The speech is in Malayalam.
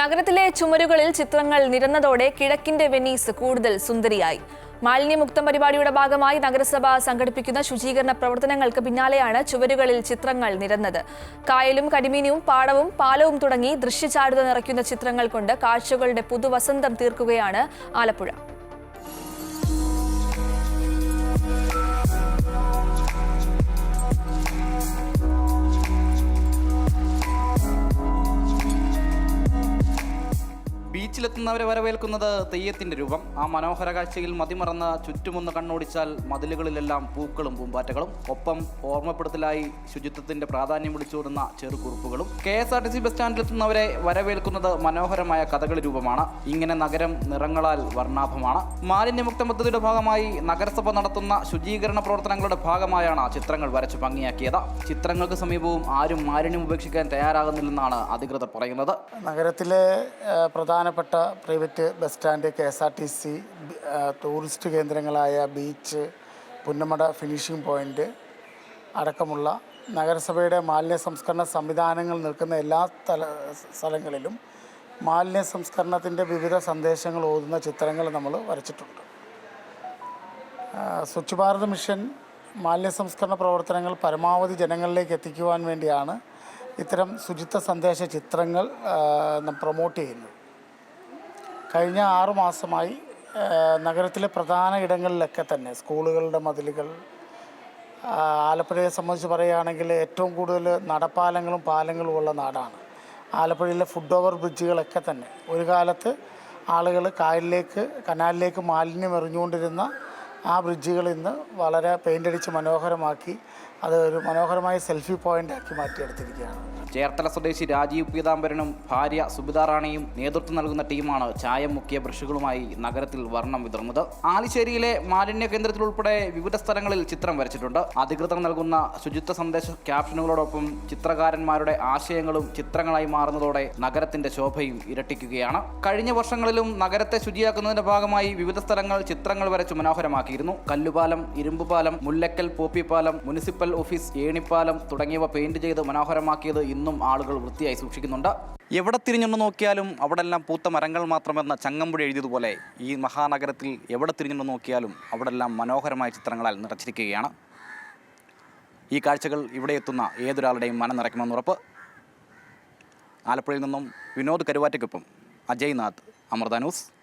നഗരത്തിലെ ചുമരുകളിൽ ചിത്രങ്ങൾ നിരന്നതോടെ കിഴക്കിന്റെ വെനീസ് കൂടുതൽ സുന്ദരിയായി. മാലിന്യമുക്തം പരിപാടിയുടെ ഭാഗമായി നഗരസഭ സംഘടിപ്പിക്കുന്ന ശുചീകരണ പ്രവർത്തനങ്ങൾക്ക് പിന്നാലെയാണ് ചുവരുകളിൽ ചിത്രങ്ങൾ നിരന്നത്. കായലും കരിമീനും പാടവും പാലവും തുടങ്ങി ദൃശ്യചാരുത നിറയ്ക്കുന്ന ചിത്രങ്ങൾ കൊണ്ട് കാഴ്ചകളുടെ പുതുവസന്തം തീർക്കുകയാണ് ആലപ്പുഴ. ബീച്ചിലെത്തുന്നവരെ വരവേൽക്കുന്നത് തെയ്യത്തിന്റെ രൂപം. ആ മനോഹര കാഴ്ചയിൽ മതിമറന്ന് ചുറ്റുമൊന്ന് കണ്ണോടിച്ചാൽ മതിലുകളിലെല്ലാം പൂക്കളും പൂമ്പാറ്റകളും. ഒപ്പം ഓർമ്മപ്പെടുത്തലായി ശുചിത്വത്തിന്റെ പ്രാധാന്യം വിളിച്ചോടുന്ന ചെറുകുറിപ്പുകളും. K S R T C bus സ്റ്റാൻഡിലെത്തുന്നവരെ വരവേൽക്കുന്നത് മനോഹരമായ കഥകളി രൂപമാണ്. ഇങ്ങനെ നഗരം നിറങ്ങളാൽ വർണാഭമാണ്. മാലിന്യമുക്ത പദ്ധതിയുടെ ഭാഗമായി നഗരസഭ നടത്തുന്ന ശുചീകരണ പ്രവർത്തനങ്ങളുടെ ഭാഗമായാണ് ചിത്രങ്ങൾ വരച്ച് ഭംഗിയാക്കിയത്. ചിത്രങ്ങൾക്ക് സമീപവും ആരും മാലിന്യം ഉപേക്ഷിക്കാൻ തയ്യാറാകുന്നില്ലെന്നാണ് അധികൃതർ പറയുന്നത്. നഗരത്തിലെ ആ, പ്രധാനപ്പെട്ട private bus stand K S R T C tourist കേന്ദ്രങ്ങളായ beach Punnamada finishing point അടക്കമുള്ള നഗരസഭയുടെ മാലിന്യ സംസ്കരണ സംവിധാനങ്ങൾ നിൽക്കുന്ന എല്ലാ സ്ഥല സ്ഥലങ്ങളിലും മാലിന്യ സംസ്കരണത്തിന്റെ വിവിധ സന്ദേശങ്ങൾ ഓതുന്ന ചിത്രങ്ങൾ നമ്മൾ വരച്ചിട്ടുണ്ട്. സ്വച്ഛ് ഭാരത് മിഷൻ മാലിന്യ സംസ്കരണ പ്രവർത്തനങ്ങൾ പരമാവധി ജനങ്ങളിലേക്ക് എത്തിക്കുവാൻ വേണ്ടിയാണ് ഇത്തരം ശുചിത്വ സന്ദേശ ചിത്രങ്ങൾ പ്രൊമോട്ട് ചെയ്യുന്നത്. കഴിഞ്ഞ ആറു മാസമായി നഗരത്തിലെ പ്രധാന ഇടങ്ങളിലൊക്കെ തന്നെ സ്കൂളുകളുടെ മതിലുകൾ ആലപ്പുഴയെ സംബന്ധിച്ച് പറയുകയാണെങ്കിൽ ഏറ്റവും കൂടുതൽ നടപ്പാലങ്ങളും പാലങ്ങളും ഉള്ള നാടാണ്. ആലപ്പുഴയിലെ ഫുഡ് ഓവർ ബ്രിഡ്ജുകളൊക്കെ തന്നെ. ഒരു കാലത്ത് ആളുകൾ കായലിലേക്ക് കനാലിലേക്ക് മാലിന്യം എറിഞ്ഞുകൊണ്ടിരുന്ന ആ ബ്രിഡ്ജുകൾ ഇന്ന് വളരെ പെയിന്റ് അടിച്ച് മനോഹരമാക്കി അത് ഒരു മനോഹരമായ സെൽഫി പോയിന്റ് ആക്കി മാറ്റിയെടുത്തിരിക്കുകയാണ്. ചേർത്തല സ്വദേശി രാജീവ് പീതാംബരനും ഭാര്യ സുബിതാ റാണിയും നേതൃത്വം നൽകുന്ന ടീമാണ് ചായം മുക്കിയ ബ്രഷുകളുമായി നഗരത്തിൽ വർണം വിതർന്നത്. ആലിശ്ശേരിയിലെ മാലിന്യ കേന്ദ്രത്തിൽ ഉൾപ്പെടെ വിവിധ സ്ഥലങ്ങളിൽ ചിത്രം വരച്ചിട്ടുണ്ട്. അധികൃതർ നൽകുന്ന ശുചിത്വ സന്ദേശ ക്യാപ്ഷനുകളോടൊപ്പം ചിത്രകാരന്മാരുടെ ആശയങ്ങളും ചിത്രങ്ങളായി മാറുന്നതോടെ നഗരത്തിന്റെ ശോഭയും ഇരട്ടിക്കുകയാണ്. കഴിഞ്ഞ വർഷങ്ങളിലും നഗരത്തെ ശുചിയാക്കുന്നതിന്റെ ഭാഗമായി വിവിധ സ്ഥലങ്ങൾ ചിത്രങ്ങൾ വരച്ച് മനോഹരമാക്കിയിരുന്നു. കല്ലുപാലം ഇരുമ്പുപാലം മുല്ലക്കൽ പോപ്പിപ്പാലം മുനിസിപ്പൽ ഓഫീസ് ഏണിപ്പാലം തുടങ്ങിയവ പെയിന്റ് ചെയ്ത് മനോഹരമാക്കിയത് ഇന്നും ആളുകൾ വൃത്തിയായി സൂക്ഷിക്കുന്നുണ്ട്. എവിടെ തിരിഞ്ഞൊന്ന് നോക്കിയാലും അവിടെല്ലാം പൂത്ത മരങ്ങൾ മാത്രമെന്ന ചങ്ങമ്പുഴ എഴുതിയതുപോലെ ഈ മഹാനഗരത്തിൽ എവിടെ തിരിഞ്ഞൊന്ന് നോക്കിയാലും അവിടെല്ലാം മനോഹരമായ ചിത്രങ്ങളാൽ നിറച്ചിരിക്കുകയാണ്. ഈ കാഴ്ചകൾ ഇവിടെ എത്തുന്ന ഏതൊരാളുടെയും മനം നിറയ്ക്കുമെന്ന് ഉറപ്പ്. ആലപ്പുഴയിൽ നിന്നും വിനോദ് കരുവാറ്റയ്ക്കൊപ്പം അജയ് നാഥ് അമൃത ന്യൂസ്.